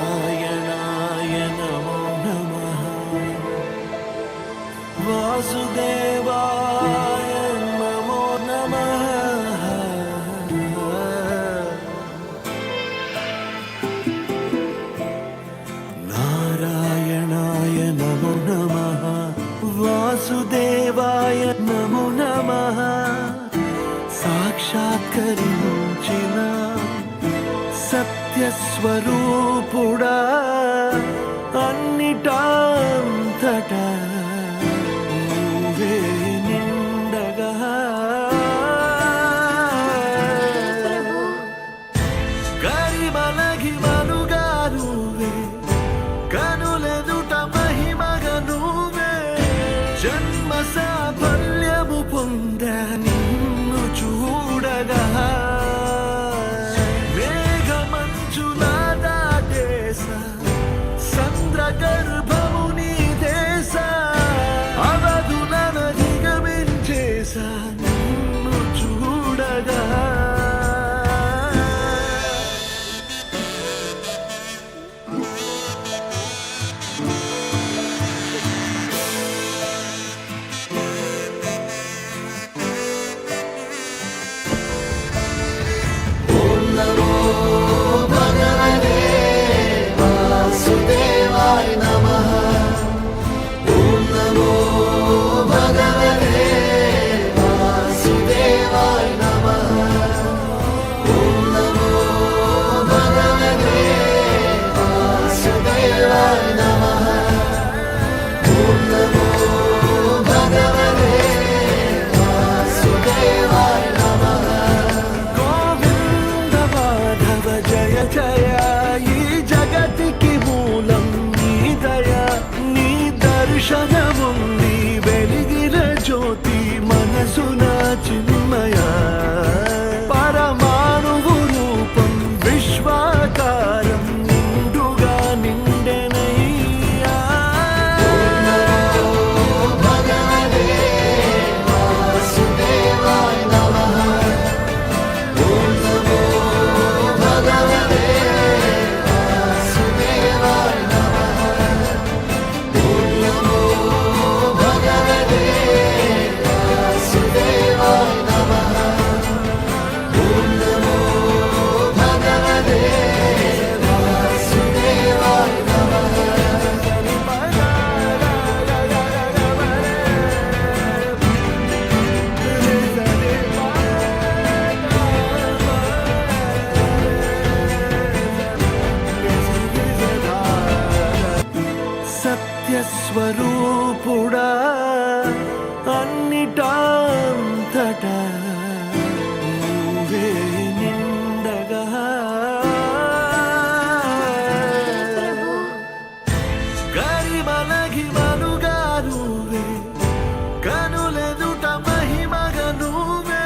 நாராயணாய நமோ நம வாசுதேவாய நமோ நம நாராயணாய நமோ நம வாசுதேவாய நமோ நம சாட்சாத்கரிచిన సత్యస్వరూపుడా అన్నిటాంతటా నువ్వే నిండగా. గరిమలగి మనుగా నువ్వే కనులెదుట మహిమగ నువ్వే. జన్మ సాఫల్యము 说的。సత్యస్వరూపుడా అన్నిటాంతటా నువ్వే నిండగా. గరిమలగి మనుగా నువ్వే కనులెదుట మహిమగ నువ్వే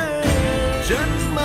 జన్మ